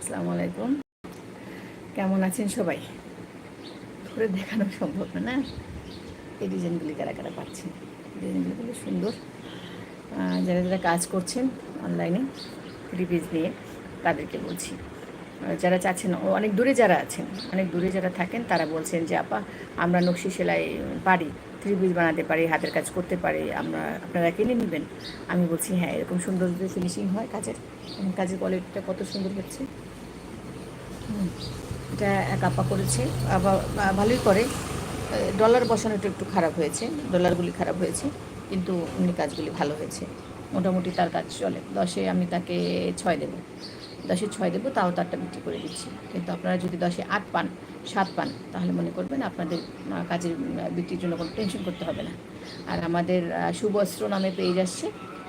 আসসালামু আলাইকুম কেমন আছেন সবাই? ধরে দেখানো সম্ভব না এই ডিজাইনগুলি কারা কারা পাচ্ছেন? ডিজাইনগুলি খুব সুন্দর। যারা যারা কাজ করছেন অনলাইনে পিস নিয়ে, তাদেরকে বলছি। যারা চাচ্ছেন অনেক দূরে যারা আছেন, অনেক দূরে যারা থাকেন, তারা বলছেন যে, আপা, আমরা নকশি সেলাই পারি থ্রি বানাতে পারি, হাতের কাজ করতে পারি, আমরা, আপনারা কিনে নেবেন? আমি বলছি হ্যাঁ এরকম সুন্দর ফিনিশিং হয় কাজের। কাজের কোয়ালিটিটা কত সুন্দর হচ্ছে? এটা এক আপা করেছে। ভালোই করে। ডলার বসানোটা একটু খারাপ হয়েছে। ডলারগুলি খারাপ হয়েছে, কিন্তু এমনি কাজগুলি ভালো হয়েছে। মোটামুটি তার কাজ চলে। দশে আমি তাকে ছয় দেবো। দশে ছয় দেবো, তাও তারটা বিক্রি করে দিচ্ছি। কিন্তু আপনারা যদি দশে আট পান, সাত পান, তাহলে মনে করবেন আপনাদের কাজের বিক্রির জন্য কোনো টেনশন করতে হবে না। আর আমাদের শুভস্ত্র নামে পেজ আসছে।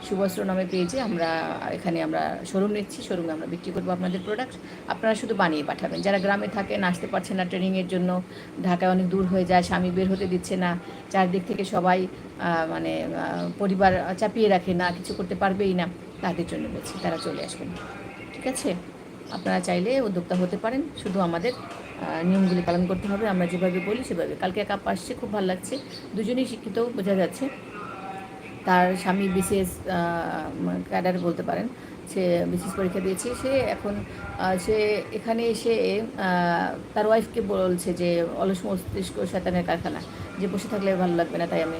শুভস্ত্র নামে পেয়েছে। আমরা এখানে আমরা শোরুম নিচ্ছি শোরুমে আমরা বিক্রি করব আপনাদের প্রোডাক্ট আপনারা শুধু বানিয়ে পাঠাবেন। যারা গ্রামে থাকেন আসতে পারছে না ট্রেনিংয়ের জন্য, ঢাকায় অনেক দূর হয়ে যায়, স্বামী বের হতে দিচ্ছে না, চারদিক থেকে সবাই মানে পরিবার চাপিয়ে রাখে না, কিছু করতে পারবেই না, তাদের জন্য বলছি, তারা চলে আসবেন। ঠিক আছে? আপনারা চাইলে উদ্যোক্তা হতে পারেন। শুধু আমাদের নিয়মগুলি পালন করতে হবে। আমরা যেভাবে বলি সেভাবে। কালকে এক আপ আসছে, খুব ভালো লাগছে। দুজনেই শিক্ষিত, বোঝা যাচ্ছে। তার স্বামী বিশেষ ক্যাডার বলতে পারেন, সে বিশেষ পরীক্ষা দিয়েছে। সে এখন সে এখানে এসে তার ওয়াইফকে বলছে যে, অলস মস্তিষ্ক শতানের কারখানা, যে বসে থাকলে ভালো লাগবে না, তাই আমি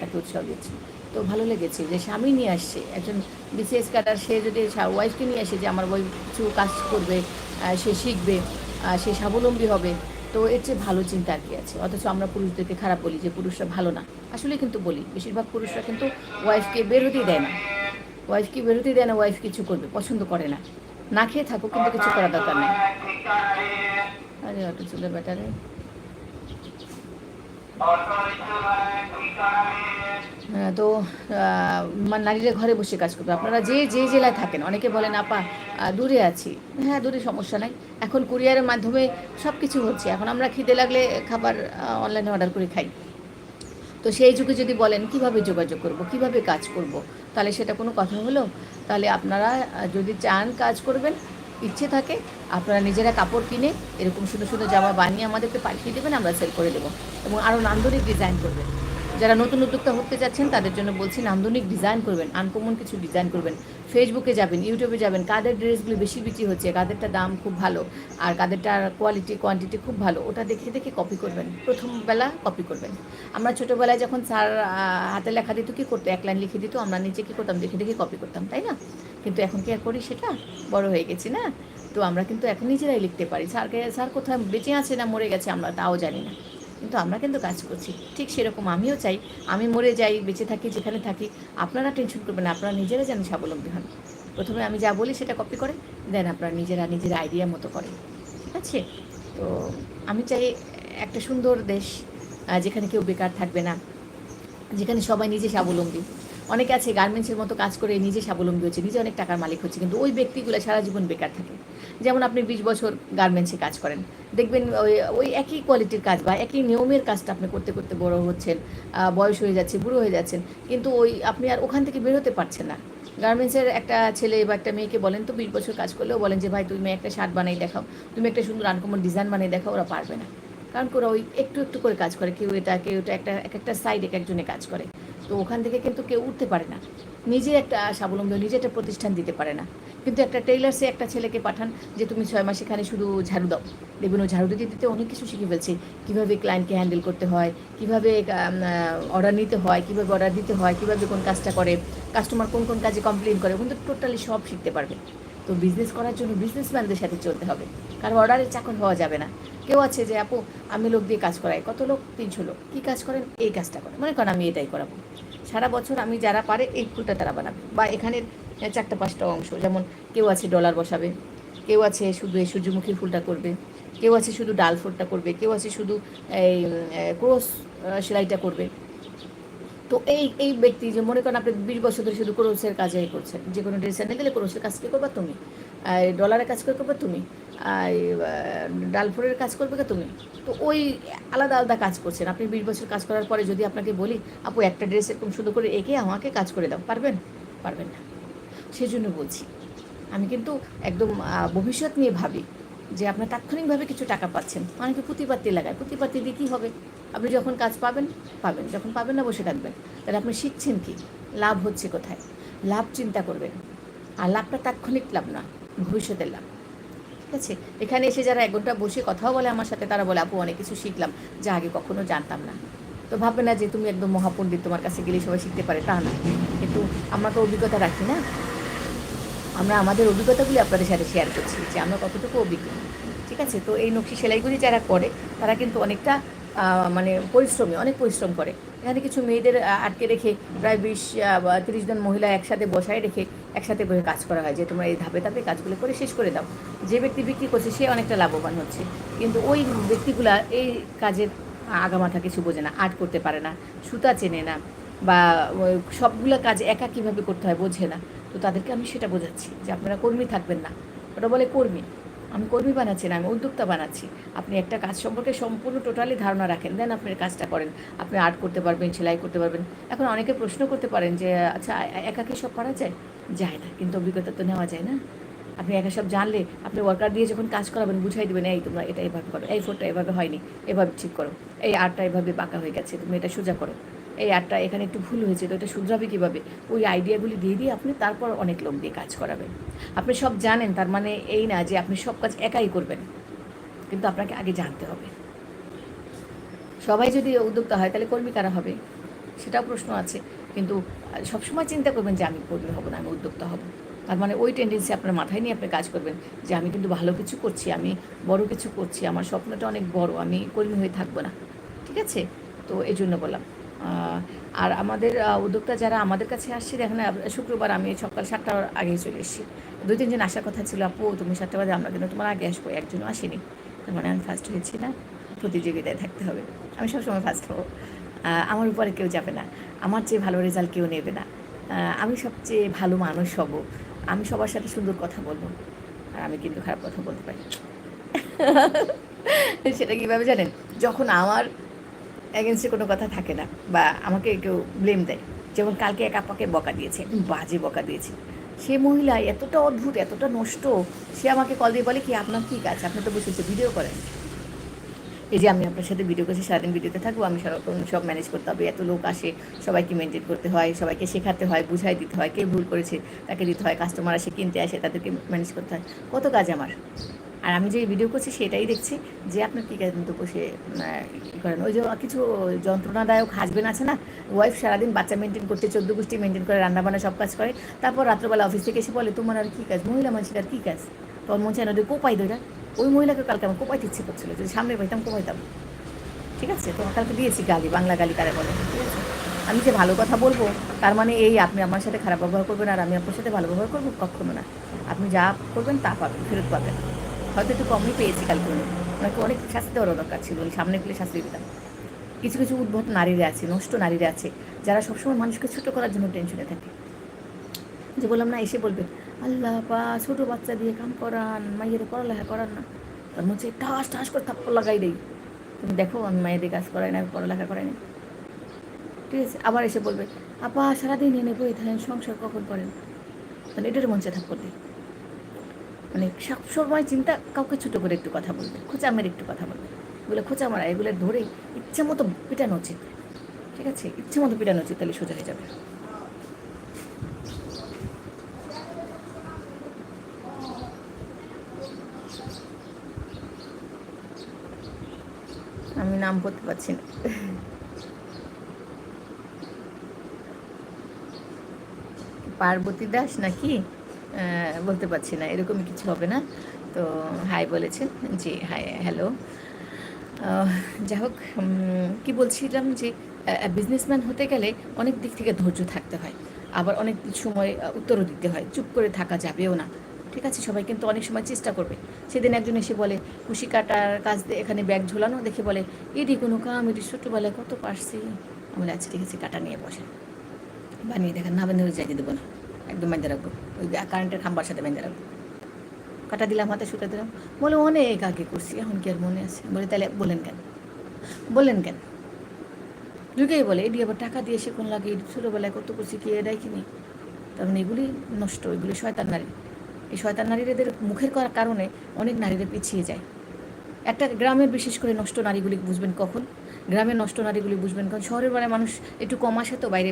তাকে উৎসাহ দিচ্ছি। তো ভালো লেগেছে যে স্বামী নিয়ে আসছে, একজন বিশেষ ক্যাডার, সে যদি ওয়াইফকে নিয়ে আসে যে, আমার ওয়াইফ কিছু কাজ করবে সে শিখবে সে স্বাবলম্বী হবে তো এর চেয়ে ভালো চিন্তা আর কি আছে। অথচ আমরা পুরুষদেরকে খারাপ বলি যে পুরুষরা ভালো না। আসলে কিন্তু বলি, বেশিরভাগ পুরুষরা কিন্তু ওয়াইফকে বেরোতেই দেয় না। ওয়াইফকে বেরোতেই দেয় না ওয়াইফ কিছু করবে, পছন্দ করে না। না খেয়ে থাকুক, কিন্তু কিছু করার দরকার নেই। আরে অটো চলে ব্যাটারে। তো আহ, মানে নারীরা ঘরে বসে কাজ করবে। আপনারা যে যে জেলায় থাকেন অনেকে বলেন আপা দূরে আছি। হ্যাঁ দূরে সমস্যা নাই। এখন কুরিয়ারের মাধ্যমে সব কিছু হচ্ছে। এখন আমরা খিদে লাগলে খাবার অনলাইনে অর্ডার করে খাই। তো সেই যুগে যদি বলেন কীভাবে যোগাযোগ করব? কীভাবে কাজ করব? তাহলে সেটা কোনো কথা হলো? তাহলে আপনারা যদি চান কাজ করবেন ইচ্ছে থাকে, আপনারা নিজেরা কাপড় কিনে এরকম সুন্দর সুন্দর জামা বানিয়ে আমাদেরকে পাঠিয়ে দেবেন, আমরা সেল করে দেবো। এবং আরও নান্দনিক ডিজাইন করবেন। যারা নতুন উদ্যোক্তা হতে যাচ্ছেন, তাদের জন্য বলছি নান্দনিক ডিজাইন করবেন আনকমন কিছু ডিজাইন করবেন। ফেসবুকে যাবেন ইউটিউবে যাবেন, কাদের ড্রেসগুলো বেশি বিক্রি হচ্ছে, কাদেরটা দাম খুব ভালো, আর কাদেরটার কোয়ালিটি কোয়ান্টিটি খুব ভালো, ওটা দেখে দেখে কপি করবেন। প্রথম বেলা কপি করবেন। আমরা ছোটোবেলায় যখন স্যার হাতে লেখা দিত, কী করতো? এক লাইন লিখে দিত, আমরা নিচে কী করতাম? দেখে দেখে কপি করতাম, তাই না? কিন্তু এখন কি আর করি সেটা? বড় হয়ে গেছি, না? তো আমরা কিন্তু এখন নিজেরাই লিখতে পারি। স্যারকে স্যার কোথায় বেঁচে আছে না মরে গেছে আমরা তাও জানি না। কিন্তু আমরা কিন্তু কাজ করছি। ঠিক সেরকম আমিও চাই। আমি মরে যাই, বেঁচে থাকি, যেখানে থাকি। আপনারা টেনশন করবেন না। আপনারা নিজেরা যেন স্বাবলম্বী হন। প্রথমে আমি যা বলি সেটা কপি করে দেন আপনারা নিজেরা নিজের আইডিয়া মতো করে ঠিক আছে? তো আমি চাই একটা সুন্দর দেশ যেখানে কেউ বেকার থাকবে না। যেখানে সবাই নিজে স্বাবলম্বী। অনেকে আছে গার্মেন্টসের মতো কাজ করে নিজে স্বাবলম্বী হচ্ছে, নিজে অনেক টাকার মালিক হচ্ছে, কিন্তু ওই ব্যক্তিগুলো সারা জীবন বেকার থাকে। যেমন আপনি বিশ বছর গার্মেন্টসে কাজ করেন, দেখবেন ওই ওই একই কোয়ালিটির কাজ বা একই নিয়মের কাজটা আপনি করতে করতে বড় হচ্ছেন বয়স হয়ে যাচ্ছে, বুড়ো হয়ে যাচ্ছেন, কিন্তু ওই আপনি আর ওখান থেকে বেরোতে পারছেন না। গার্মেন্টসের একটা ছেলে বা একটা মেয়েকে বলেন তো বিশ বছর কাজ করলেও বলেন যে, ভাই, তুমি একটা শার্ট বানিয়ে দেখাও, তুমি একটা সুন্দর আনকমন ডিজাইন বানিয়ে দেখাও, ওরা পারবে না। কারণ ওরা ওই একটু একটু করে কাজ করে, কেউ এটা কেউ এটা একটা, এক একটা সাইড এক একজনে কাজ করে। তো ওখান থেকে কিন্তু কেউ উঠতে পারে না। নিজে একটা স্বাবলম্বী নিজে একটা প্রতিষ্ঠান দিতে পারে না। কিন্তু একটা টেইলার্সে একটা ছেলেকে পাঠান যে, তুমি ছয় মাস এখানে শুধু ঝাড়ু দাও। দেখবেন ও ঝাড়ু দিতে দিতে অনেক কিছু শিখে ফেলছে। কীভাবে ক্লায়েন্টকে হ্যান্ডেল করতে হয়, কীভাবে অর্ডার নিতে হয়, কীভাবে অর্ডার দিতে হয়, কীভাবে কোন কাজটা করে কাস্টমার কোন কোন কাজে কমপ্লেন করে কিন্তু টোটালি সব শিখতে পারবে। তো বিজনেস করার জন্য বিজনেসম্যানদের সাথে চলতে হবে। কারণ অর্ডারের চাকর হওয়া যাবে না। কেউ আছে যে, আপু, আমি লোক দিয়ে কাজ করাই। কত লোক? তিনশো লোক। কী কাজ করেন? এই কাজটা করে মনে করেন আমি এটাই করাবো। সারা বছর আমি যারা পারে, এই ফুলটা তারা বানাবে। বা এখানের চারটা পাঁচটা অংশ। যেমন কেউ আছে ডলার বসাবে, কেউ আছে শুধু এই সূর্যমুখী ফুলটা করবে, কেউ আছে শুধু ডাল ফুলটা করবে, কেউ আছে শুধু এই ক্রোস সেলাইটা করবে। তো এই এই ব্যক্তি যে, মনে করেন আপনি বিশ বছর ধরে শুধু ক্রোসের কাজই করছেন। যে কোনো ড্রেস এনে দিলে ক্রোসের কাজ কে করবা? তুমি। আর ডলারের কাজ করে করবে তুমি, আর ডাল ফুলের কাজ করবে কে তুমি। তো ওই আলাদা আলাদা কাজ করছেন। আপনি বিশ বছর কাজ করার পরে যদি আপনাকে বলি, আপু, একটা ড্রেস এরকম সুন্দর করে এঁকে আমাকে কাজ করে দাও। পারবেন? পারবেন না। সেজন্য বলছি, আমি কিন্তু একদম ভবিষ্যৎ নিয়ে ভাবি যে আপনার তাৎক্ষণিকভাবে কিছু টাকা পাচ্ছেন। অনেকে প্রতিপাত্তি লাগায়। প্রতিপাত্তি দিয়ে কী হবে? আপনি যখন কাজ পাবেন পাবেন। যখন পাবেন না, বসে থাকবেন। তাহলে আপনি শিখছেন কি? লাভ হচ্ছে কোথায়? লাভ চিন্তা করবেন। আর লাভটা তাৎক্ষণিক লাভ না ভবিষ্যতের লাভ। ঠিক আছে? এখানে এসে যারা এক ঘণ্টা বসে কথাও বলে আমার সাথে, তারা বলে, আপু, অনেক কিছু শিখলাম, যা আগে কখনো জানতাম না। তো ভাববে না যে তুমি একদম মহাপণ্ডিত, তোমার কাছে গেলে সবাই শিখতে পারে। তা না। কিন্তু আমরা তো অভিজ্ঞতা রাখি না। আমরা আমাদের অভিজ্ঞতাগুলি আপনাদের সাথে শেয়ার করছি, যে আমরা কতটুকু অভিজ্ঞ। ঠিক আছে? তো এই নকশি সেলাইগুলি যারা করে, তারা কিন্তু অনেকটা মানে পরিশ্রমী, অনেক পরিশ্রম করে। এখানে কিছু মেয়েদের আটকে রেখে প্রায় বিশ তিরিশ জন মহিলা একসাথে বসায় রেখে একসাথে করে কাজ করা হয়, যে তোমরা এই ধাপে ধাপে কাজগুলো করে শেষ করে দাও। যে ব্যক্তি বিক্রি করছে, সে অনেকটা লাভবান হচ্ছে। কিন্তু ওই ব্যক্তিগুলা এই কাজের আগামাথা কিছু বোঝে না, আর্ট করতে পারে না, সুতা চেনে না, বা সবগুলো কাজ একা কীভাবে করতে হয় বোঝে না। তো তাদেরকে আমি সেটা বোঝাচ্ছি যে আপনারা কর্মী থাকবেন না। ওটা বলে কর্মী, আমি কর্মী বানাচ্ছি না, আমি উদ্যোক্তা বানাচ্ছি। আপনি একটা কাজ সম্পর্কে সম্পূর্ণ টোটালি ধারণা রাখেন, দেন আপনি কাজটা করেন। আপনি আর্ট করতে পারবেন, সেলাই করতে পারবেন। এখন অনেকে প্রশ্ন করতে পারেন যে আচ্ছা একা কি সব করা যায়? যায় না, কিন্তু অভিজ্ঞতা তো নেওয়া যায় না। আপনি একা সব জানলে, আপনি ওয়ার্কার দিয়ে যখন কাজ করাবেন, বুঝাই দেবেন, এই তোমরা এটা এভাবে করো, এই ফোরটা এভাবে হয়নি, এভাবে ঠিক করো, এই আর্টটা এভাবে বাঁকা হয়ে গেছে তুমি এটা সোজা করো। এই আর্টটা এখানে একটু ভুল হয়েছে, তো এটা শুধরাবে কীভাবে? ওই আইডিয়াগুলি দিয়ে দিয়ে আপনি তারপর অনেক লোক দিয়ে কাজ করাবেন। আপনি সব জানেন, তার মানে এই না যে আপনি সব কাজ একাই করবেন, কিন্তু আপনাকে আগে জানতে হবে। সবাই যদি উদ্যোক্তা হয়, তাহলে কর্মী কারা হবে? সেটাও প্রশ্ন আছে। কিন্তু সবসময় চিন্তা করবেন যে আমি কর্মী হব না, আমি উদ্যোক্তা হব। তার মানে ওই টেন্ডেন্সি আপনার মাথায় নিয়ে আপনি কাজ করবেন যে আমি কিন্তু ভালো কিছু করছি, আমি বড় কিছু করছি, আমার স্বপ্নটা অনেক বড়, আমি কর্মী হয়ে থাকব না। ঠিক আছে? তো এই জন্য বললাম। আর আমাদের উদ্যোক্তা যারা আমাদের কাছে আসছে, দেখেন শুক্রবার আমি সকাল সাতটার আগে চলে এসেছি। দুই তিনজন আসার কথা ছিল, আপু, তুমি সাতটা বাজে, আমরা কিন্তু তোমার আগে আসব। একজনও আসেনি। তার মানে আমি ফার্স্ট হয়েছি না। প্রতিযোগিতায় থাকতে হবে। আমি সবসময় ফার্স্ট হব। আমার উপরে কেউ যাবে না। আমার চেয়ে ভালো রেজাল্ট কেউ নেবে না। আমি সবচেয়ে ভালো মানুষ হব। আমি সবার সাথে সুন্দর কথা বলব। আর আমি কিন্তু খারাপ কথা বলতে পারি সেটা কীভাবে জানেন? যখন আমার এগেনস্টে কোনো কথা থাকে না বা আমাকে কেউ ব্লেম দেয়, যেমন কালকে এক আপাকে বকা দিয়েছে বাজে বকা দিয়েছে। সে মহিলা এতটা অদ্ভুত, এতটা নষ্ট, সে আমাকে কল দিয়ে বলে কি, আপনার কী কাজ আপনি তো বসেছে ভিডিও করেন। এই যে আমি আপনার সাথে ভিডিও করছি, সারাদিন ভিডিওতে থাকব, আমি সারাক্ষণ সব ম্যানেজ করতে হবে। এত লোক আসে, সবাইকে মেনটেন করতে হয়, সবাইকে শেখাতে হয়, বুঝাই দিতে হয়, কে ভুল করেছে, তাকে দিতে হয় কাস্টমার আসে, কিনতে আসে, তাদেরকে ম্যানেজ করতে হয়। কত কাজ আমার। আর আমি যে ভিডিও করছি, সেটাই দেখছি যে আপনার কী কাজ মতো বসে করেন। ওই যে কিছু যন্ত্রণাদায়ক হাজবেন্ড আছে না ওয়াইফ সারাদিন বাচ্চা মেনটেন করতে, চোদ্দ গোষ্ঠী মেনটেন করে, রান্নাবান্না সব কাজ করে, তারপর রাত্রবেলা অফিস থেকে এসে বলে, তোমার আর কী কাজ? মহিলা মানুষের আর কী কাজ? তোর মন চায় না ওদের কোপাই দইরা ওই মহিলাকে কালকে আমার কোপাইতে ইচ্ছে করছিল, যদি সামনে পাইতাম কোপাইতাম। ঠিক আছে? তোমার কালকে দিয়েছি গালি, বাংলা গালি কারে বলে। ঠিক আছে? আমি যে ভালো কথা বলব, তার মানে এই আপনি আমার সাথে খারাপ ব্যবহার করবেন আর আমি আপনার সাথে ভালো ব্যবহার করব কখনো না। আপনি যা করবেন তা পাবেন, ফেরত পাবেন। হয়তো একটু কমই পেয়েছি কালকে উনি। ওনাকে অনেক শাস্তি দেওয়ারও দরকার ছিল সামনে পেলে শাস্তি দিতাম। কিছু কিছু উদ্ভট নারীরা আছে, নষ্ট নারীরা আছে, যারা সবসময় মানুষকে ছোটো করার জন্য টেনশনে থাকে। যে বললাম না, এসে বলবে আল্লাহ পা ছোটো বাচ্চা দিয়ে কাম করান, মাইয়ের পড়ালেখা করান না। তার মধ্যে ঠাস ঠাস করে থাপ্পড় লাগাই দেই। তুমি দেখো, আমি মায়েদের কাজ করাই না পড়ালেখা করাই না। ঠিক আছে, আবার এসে বলবে, আপা, সারাদিন এনে বই থাকেন, সংসার কখন করেন? মানে এটার মঞ্চে থাপ্পড় দিই। মানে সব সময় চিন্তা, কাউকে ছোটো করে একটু কথা বলবে, খোঁচা মেরে একটু কথা বলবে। এগুলো খোঁচা মারা, এগুলো ধরে ইচ্ছে মতো পিটানো উচিত। ঠিক আছে, ইচ্ছে মতো পিটানো উচিত, তাহলে সোজা হয়ে যাবে আমি নাম বলতে পারছি না। পার্বতী দাস নাকি? বলতে পারছি না, এরকমই কিছু হবে না। তো হাই বলেছেন, জি, হাই, হ্যালো। যাই হোক কি বলছিলাম যে বিজনেসম্যান হতে গেলে অনেক দিক থেকে ধৈর্য থাকতে হয়। আবার অনেক সময় উত্তরও দিতে হয়, চুপ করে থাকা যাবেও না। ঠিক আছে? সবাই কিন্তু অনেক সময় চেষ্টা করবে। সেদিন একজন এসে বলে, কুশি কাটার কাজ দিয়ে এখানে ব্যাগ ঝোলানো? দেখে বলে এডি কোনো কাম এডি ছোটোবেলায় কত পারছি? আমি বলে আচ্ছা ঠিক আছে, কাটা নিয়ে বসে। বানিয়ে দেখেন, না বানিয়ে যাই দেবো না। একদম বেঁধে রাখব। ওই কারেন্টের খাম্বার সাথে বেঁধে রাখব। কাটা দিলাম, হাতে সুতা দিলাম। বলে, অনেক আগে করছি, এখন কি আর মনে আছে? বলে, তাহলে বলেন কেন? বললেন কেন? ঢুকেই বলে এডি আবার টাকা দিয়ে সে কোন লাগে ছোটোবেলায় কত করছি, কি এটাই কিনি তার মানে এগুলি নষ্ট, এগুলি শয়তান নারী। এই শয়তান নারীদের মুখের কারণে অনেক নারীরা পিছিয়ে যায়। একটা গ্রামের বিশেষ করে নষ্ট নারীগুলি বুঝবেন কখন? গ্রামের নষ্ট নারীগুলি বুঝবেন কারণ শহরের বারে মানুষ একটু কম আসে তো বাইরে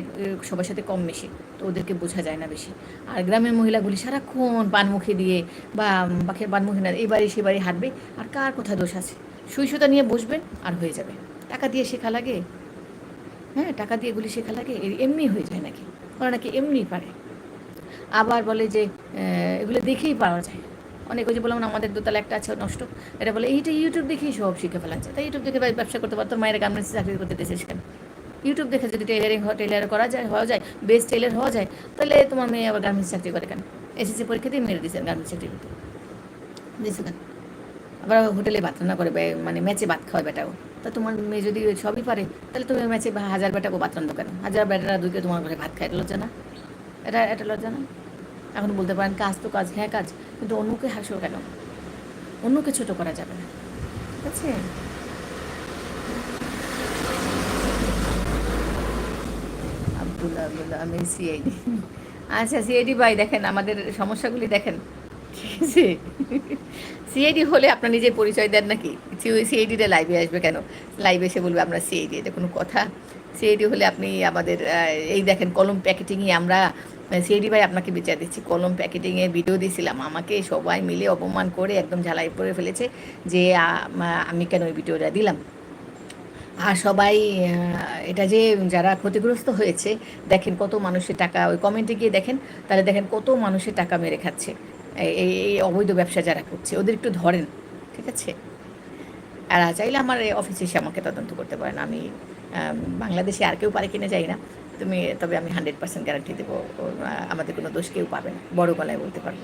সবার সাথে কম মেশে, তো ওদেরকে বোঝা যায় না বেশি। আর গ্রামের মহিলাগুলি সারাক্ষণ পানমুখে দিয়ে বা বাখের পানমুখে না এই বাড়ি সে বাড়ি হাঁটবে, আর কার কোথায় দোষ আছে? সুই সুতা নিয়ে বসবেন আর হয়ে যাবে। টাকা দিয়ে শেখা লাগে? হ্যাঁ টাকা দিয়ে এগুলি শেখা লাগে এমনি হয়ে যায় নাকি? ওরা নাকি এমনি পারে। আবার বলে যে এগুলো দেখেই পাওয়া যায়। অনেক ওই যে বললাম আমাদের দোতলা একটা আছে নষ্ট। এটা বলে, এইটা ইউটিউব দেখেই সব শিখে ফেলা যায় তাই ইউটিউব দেখে ব্যবসা করতে পারতো, মায়ের গার্মেন্টসে চাকরি করতে দিয়েছিস কেন ইউটিউব দেখে যদি টেলারিং টেলার করা যায়, হওয়া যায় বেস্ট টেলার হওয়া যায়, তাহলে তোমার মেয়ে আবার গার্মেন্টস চাকরি করে কেন? এসএসসি পরীক্ষা দিয়ে মেরে দিয়েছেন গার্মেন্টস চাকরি করতে। দিয়েছে কেন আবার হোটেলে ভাত রান্না করে মানে ম্যাচে ভাত খাওয়ায় বেটাও তা তোমার মেয়ে যদি সবই পারে, তাহলে তুমি ম্যাচে হাজার বেটাকে ভাত রান্না কেন হাজার বেটারা দুইকে তোমার ঘরে ভাত খায় লজ্জা না? এটা এটা লজ্জা না? এখন বলতে পারেন কাজ তো কাজ হ্যাঁ কাজ, কিন্তু অন্যকে হাসো কেন? অন্যকে ছোট করা যাবে না। ঠিক আছে আমি সিআইডি আচ্ছা সিআইডি ভাই, দেখেন, আমাদের সমস্যাগুলি দেখেন। সিআইডি হলে আপনার নিজের পরিচয় দেন নাকি? সিআইডিটা লাইভে আসবে কেন? লাইভে এসে বলবে আমরা সিআইডি এটা কোনো কথা। সিআইডি হলে আপনি আমাদের এই দেখেন, কলম প্যাকেটিংয়ে আমরা সিআইডি ভাই আপনাকে বিচার দিচ্ছি। কলম প্যাকেটিংয়ে ভিডিও দিয়েছিলাম আমাকে সবাই মিলে অপমান করে একদম ঝালাই পড়ে ফেলেছে যে আমি কেন ওই ভিডিওটা দিলাম? আর সবাই এটা যে যারা ক্ষতিগ্রস্ত হয়েছে দেখেন কত মানুষের টাকা ওই কমেন্টে গিয়ে দেখেন তাহলে দেখেন কত মানুষের টাকা মেরে খাচ্ছে। এই এই- অবৈধ ব্যবসা যারা করছে ওদের একটু ধরেন ঠিক আছে? আর চাইলে আমার অফিসে এসে আমাকে তদন্ত করতে পারেন। আম, বাংলাদেশে আর কেউ পারে কিনা যাই না। তুমি, তবে আমি হান্ড্রেড পার্সেন্ট গ্যারান্টি দেবো আমাদের কোনো দোষ কেউ পাবে না। বড় গলায় বলতে পারব।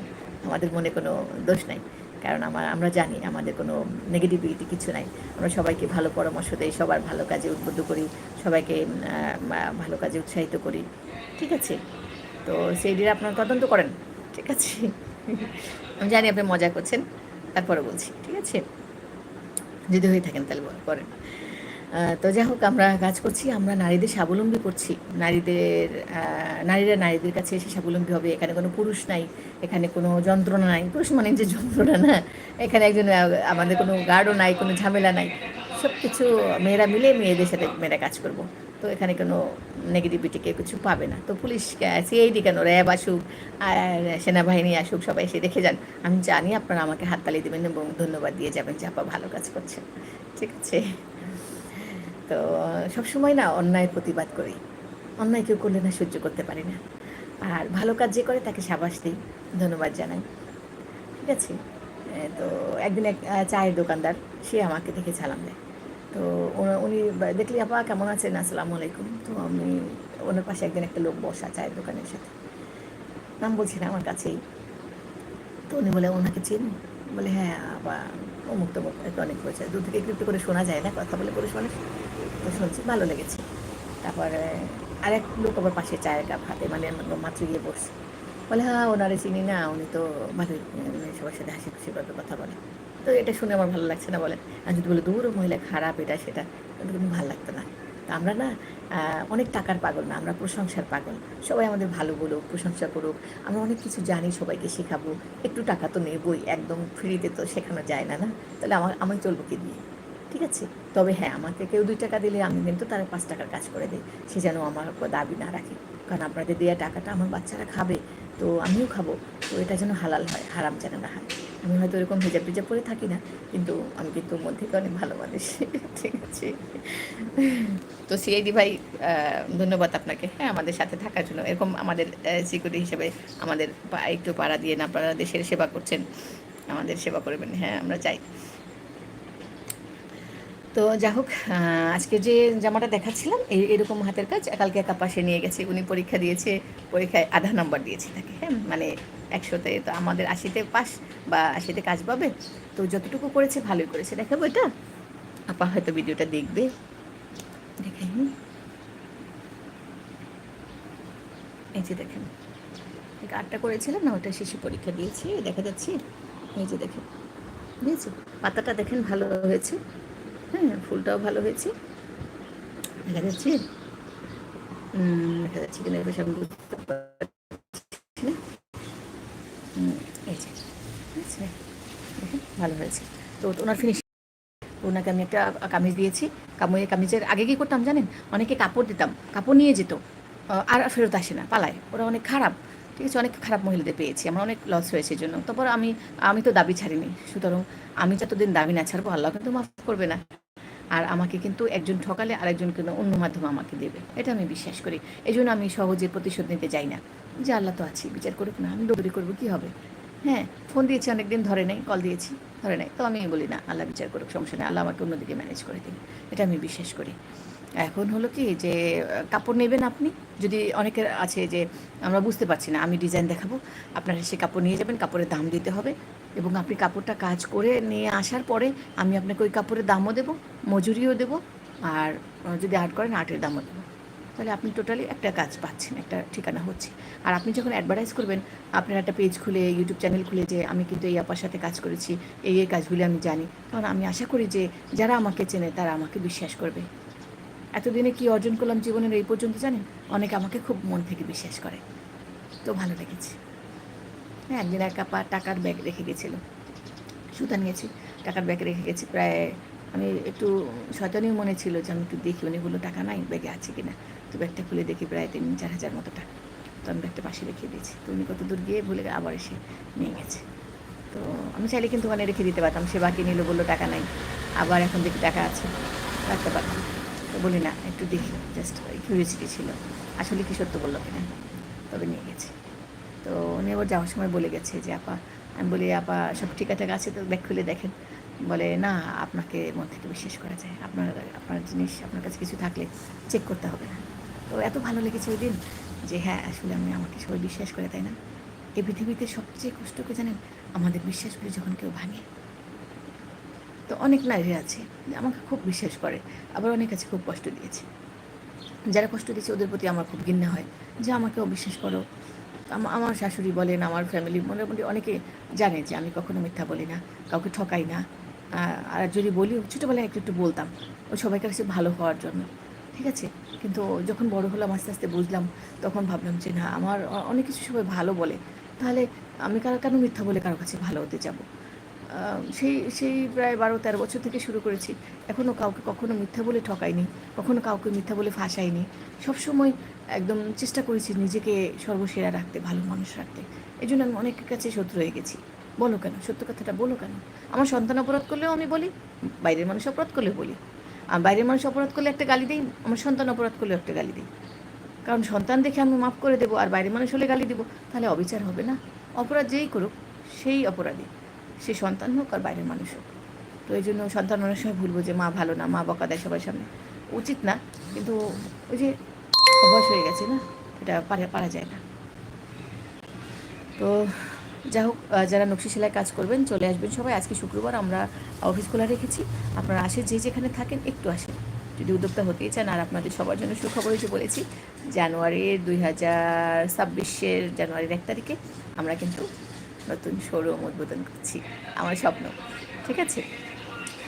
আমাদের মনে কোনো দোষ নাই। কারণ আমার, আমরা জানি আমাদের কোনো নেগেটিভিটি কিছু নাই। আমরা সবাইকে ভালো পরামর্শ দেই, সবার ভালো কাজে উদ্বুদ্ধ করি, সবাইকে ভালো কাজে উৎসাহিত করি। ঠিক আছে? তো সেই দিন আপনারা তদন্ত করেন। ঠিক আছে? আমি জানি আপনি মজা করছেন তারপরে বলছি। ঠিক আছে? যদি হয়ে থাকেন তাহলে করেন তো যাই হোক, আমরা কাজ করছি, আমরা নারীদের স্বাবলম্বী করছি। নারীদের নারীরা নারীদের কাছে এসে স্বাবলম্বী হবে। এখানে কোনো পুরুষ নাই, এখানে কোনো যন্ত্রণা নাই। পুরুষ মানে যে যন্ত্রণা না, এখানে একজন আমাদের কোনো গার্ডও নাই, কোনো ঝামেলা নাই। সব কিছু মেয়েরা মিলে মেয়েদের সাথে মেয়েরা কাজ করব। তো এখানে কোনো নেগেটিভিটি কেউ কিছু পাবে না। তো পুলিশ সিআইডি কেন? র্যাব আসুক আর সেনাবাহিনী আসুক, সবাই এসে দেখে যান। আমি জানি আপনারা আমাকে হাততালি দেবেন এবং ধন্যবাদ দিয়ে যাবেন যে আপা ভালো কাজ করছেন। ঠিক আছে? তো সবসময় না অন্যায় প্রতিবাদ করি। অন্যায় কেউ করলে না সহ্য করতে পারি না। আর ভালো কাজ যে করে তাকে সাবাস দিই। ধন্যবাদ জানাই। ঠিক আছে? তো একদিন এক চায়ের দোকানদার, সে আমাকে দেখে সালাম দেয়। তো উনি দেখলি, আপা, কেমন আছেন? আসসালামু আলাইকুম। তো আমি ওনার পাশে একদিন একটা লোক বসা চায়ের দোকানের সাথে। নাম বলছি না, আমার কাছেই। তো উনি বলে, ওনাকে চিনি? বলে হ্যাঁ বা অমুক তমুক অনেক হয়েছে দূর থেকে একটু একটু করে শোনা যায় না, কথা বলে পুরুষ মানুষ। তো শুনছি ভালো লেগেছে। তারপরে আরেক লোক আবার পাশে চায়ের কাপ হাতে মানে মাত্র গিয়ে বসছে। বলে হ্যাঁ ওনারে চিনি না, উনি তো ভালোই সবার সাথে হাসি খুশি ভাবে কথা বলে। তো এটা শুনে আমার ভালো লাগছে না বলেন আর যদি বলে দূর মহিলা খারাপ এটা সেটা কিন্তু ভালো লাগতো না। তা আমরা না অনেক টাকার পাগল না, আমরা প্রশংসার পাগল। সবাই আমাদের ভালো বলুক, প্রশংসা করুক। আমরা অনেক কিছু জানি, সবাইকে শেখাবো। একটু টাকা তো নেবই, একদম ফ্রিতে তো শেখানো যায় না না? তাহলে আমার, আমি চলবো কি দিয়ে? ঠিক আছে। তবে হ্যাঁ আমাকে কেউ দুই টাকা দিলে আমি কিন্তু তারা পাঁচ টাকার কাজ করে দিই সে যেন আমার দাবি না রাখে। কারণ আপনাদের দেওয়া টাকাটা আমার বাচ্চারা খাবে, তো আমিও খাব। তো এটা যেন হালাল হয়, হারাম যেন না হয়। আমি হয়তো এরকম ভেজা টিজাব পরে থাকি না, কিন্তু আমি কিন্তু থেকে অনেক ভালো মানুষ ঠিক আছে। তো সিআইডি ভাই ধন্যবাদ আপনাকে। হ্যাঁ আমাদের সাথে থাকার জন্য। এরকম আমাদের সিকিউরিটি হিসেবে আমাদের একটু পাড়া দিয়ে না, আপনারা দেশের সেবা করছেন, আমাদের সেবা করবেন। হ্যাঁ আমরা চাই। তো যা হোক আজকে যে জামাটা দেখাচ্ছিলাম, এই এরকম হাতের কাজ, কালকে একা পাশে নিয়ে গেছে। উনি পরীক্ষা দিয়েছে, পরীক্ষায় আধা নম্বর দিয়েছে তাকে হ্যাঁ? মানে একশোতে তো আমাদের আশিতে পাস বা আশিতে কাজ পাবে। তো যতটুকু করেছে, ভালোই করেছে। দেখাবো এটা? আপা হয়তো ভিডিওটা দেখবে। দেখেন এই যে দেখেন কার্ডটা করেছিলাম না, ওটা শিশু পরীক্ষা দিয়েছি, দেখা যাচ্ছে। এই যে দেখেন বুঝেছি পাতাটা দেখেন ভালো হয়েছে। হ্যাঁ ফুলটাও ভালো হয়েছে। দেখা যাচ্ছে। দেখা যাচ্ছে কিনা বেশ আমি বুঝতে পারছি দেখেন, ভালো হয়েছে। তো ওনার ফিনিশ ওনাকে আমি একটা কামিজ দিয়েছি। কামিজের কামিজের, আগে কি করতাম জানেন? অনেকে কাপড় দিতাম, কাপড় নিয়ে যেত। আর ফেরত আসে না, পালায়। ওরা অনেক খারাপ। ঠিক আছে, অনেক খারাপ মহিলাদের পেয়েছি। আমার অনেক লস হয়েছে এই জন্য। তারপর আমি আমি তো দাবি ছাড়িনি। সুতরাং আমি যতদিন দাবি না ছাড়বো, আল্লাহ কিন্তু মাফ করবে না। আর আমাকে কিন্তু একজন ঠকালে আরেকজন কিন্তু অন্য মাধ্যমে আমাকে দেবে। এটা আমি বিশ্বাস করি। এই জন্য আমি সহজে প্রতিশোধ নিতে যাই না। যে আল্লাহ তো আছি বিচার করুক না, আমি দৌড়ি করব, কী হবে? হ্যাঁ ফোন দিয়েছি অনেকদিন, ধরে নেই, কল দিয়েছি, ধরে নেই। তো আমি বলি, না, আল্লাহ বিচার করুক, সমস্যা নেই, আল্লাহ আমাকে অন্যদিকে ম্যানেজ করে দিন। এটা আমি বিশ্বাস করি। এখন হলো কি যে, কাপড় নেবেন আপনি? যদি অনেকের আছে যে, আমরা বুঝতে পারছি না, আমি ডিজাইন দেখাবো, আপনারা সে কাপড় নিয়ে যাবেন, কাপড়ের দাম দিতে হবে এবং আপনি কাপড়টা কাজ করে নিয়ে আসার পরে আমি আপনাকে ওই কাপড়ের দামও দেবো, মজুরিও দেবো আর যদি আর্ট করেন আর্টের দামও দেবো। তাহলে আপনি টোটালি একটা কাজ পাচ্ছেন, একটা ঠিকানা হচ্ছে। আর আপনি যখন অ্যাডভার্টাইজ করবেন, আপনার একটা পেজ খুলে ইউটিউব চ্যানেল খুলে যে, আমি কিন্তু এই আপার সাথে কাজ করেছি, এই এই কাজগুলি আমি জানি কারণ আমি আশা করি যে, যারা আমাকে চেনে, তারা আমাকে বিশ্বাস করবে। এতদিনে কি অর্জন করলাম জীবনের এই পর্যন্ত জানেন? অনেকে আমাকে খুব মন থেকে বিশ্বাস করে। তো ভালো লেগেছে। হ্যাঁ একদিন এক আপা টাকার ব্যাগ রেখে গেছিল। সুতা নিয়েছি, টাকার ব্যাগ রেখে গেছি। প্রায় আমি একটু শয়তানিও মনে ছিল যে আমি একটু দেখি অনেকগুলো টাকা নাই, ব্যাগে আছে কিনা। তো ব্যাগটা খুলে দেখি প্রায় তিন, চার হাজার মতো টাকা। তো আমি ব্যাগটা পাশে রেখে দিয়েছি। তো উনি কত দূর গিয়ে ভুলে আবার এসে নিয়ে গেছে। তো আমি চাইলে কিন্তু ওখানে রেখে দিতে পারতাম। সে বাকি নিল, বলল, টাকা নাই। আবার এখন দেখি টাকা আছে। রাখতে পারতাম বলি না, একটু দেখি জাস্ট কিউরিয়াসিটি ছিল। আসলে কি সত্য বলল কিনা? তবে নিয়ে গেছে। তো উনি আবার যাওয়ার সময় বলে গেছে যে, আপা, আমি বলি, আপা, সব ঠিকাঠাক আছে তো ব্যাগ খুলে দেখেন। বলে, না, আপনাকে মন থেকে বিশ্বাস করা যায়। আপনার আপনার জিনিস, আপনার কাছে কিছু থাকলে চেক করতে হবে না। তো এত ভালো লেগেছে ওই দিন যে হ্যাঁ আসলে আমি আমাকে সবাই বিশ্বাস করে, তাই না? এই পৃথিবীতে সবচেয়ে কষ্ট করে জানেন? আমাদের বিশ্বাসগুলি যখন কেউ ভাঙে তো অনেক নারী আছে। আমাকে খুব বিশ্বাস করে। আবার অনেক আছে খুব কষ্ট দিয়েছে। যারা কষ্ট দিয়েছে, ওদের প্রতি আমার খুব ঘৃণা হয়। যে আমাকে অবিশ্বাস করো। আমার শাশুড়ি বলেন, আমার ফ্যামিলি মোটামুটি অনেকে জানে যে আমি কখনো মিথ্যা বলি না, কাউকে ঠকাই না। আর যদি বলি, ছোটোবেলায় একটু একটু বলতাম ওই সবাইকার কাছে ভালো হওয়ার জন্য। ঠিক আছে? কিন্তু যখন বড় হলাম, আস্তে আস্তে বুঝলাম, তখন ভাবলাম যে না, আমার অনেক কিছু সবাই ভালো বলে। তাহলে আমি কারও কেন মিথ্যা বলে কারও কাছে ভালো হতে যাব? সেই সেই প্রায় বারো, তেরো বছর থেকে শুরু করেছি। এখনও কাউকে কখনো মিথ্যা বলে ঠকাইনি, কখনো কাউকে মিথ্যা বলে ফাঁসাইনি। সবসময় একদম চেষ্টা করেছি নিজেকে সর্বসেরা রাখতে, ভালো মানুষ রাখতে। এই জন্য আমি অনেকের কাছে শত্রু হয়ে গেছি। বলো কেন? সত্য কথাটা বলো কেন? আমার সন্তান অপরাধ করলেও আমি বলি, বাইরের মানুষ অপরাধ করলেও বলি। আর বাইরের মানুষ অপরাধ করলে একটা গালি দিই, আমার সন্তান অপরাধ করলেও একটা গালি দিই। কারণ সন্তান দেখে আমি মাফ করে দেবো, আর বাইরের মানুষ হলে গালি দেবো, তাহলে অবিচার হবে না। অপরাধ যেই করুক, সেই অপরাধী। সে সন্তান হোক আর বাইরের মানুষ হোক। তো এই জন্য সন্তান অনেক সময় ভুলবো যে মা ভালো না, মা বকা দেয় সবার সামনে। উচিত না, কিন্তু ওই যে অভ্যাস হয়ে গেছে না, এটা পারা পারা যায় না। তো যাই হোক যারা নকশি সেলাই কাজ করবেন, চলে আসবেন সবাই। আজকে শুক্রবার আমরা অফিস খোলা রেখেছি। আপনারা আসে, যে যেখানে থাকেন একটু আসেন যদি উদ্যোক্তা হতেই চান, আর আপনাদের সবার জন্য সুখবর হিসেবে বলেছি, জানুয়ারির দুই হাজার ছাব্বিশের জানুয়ারির এক তারিখে আমরা কিন্তু নতুন শোরুম উদ্বোধন করছি, আমার স্বপ্ন, ঠিক আছে?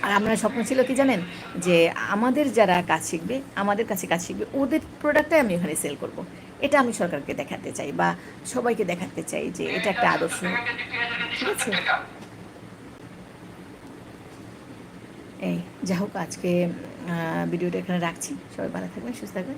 আর আমার স্বপ্ন ছিল কি জানেন? যে আমাদের যারা কাজ শিখবে, আমাদের কাছে কাজ শিখবে, ওদের প্রোডাক্টটাই আমি ওখানে সেল করব। এটা আমি সরকারকে দেখাতে চাই বা সবাইকে দেখাতে চাই যে এটা একটা আদর্শ, ঠিক আছে? এই যা হোক, আজকে ভিডিওটা এখানে রাখছি। সবাই ভালো থাকবেন, সুস্থ থাকবেন।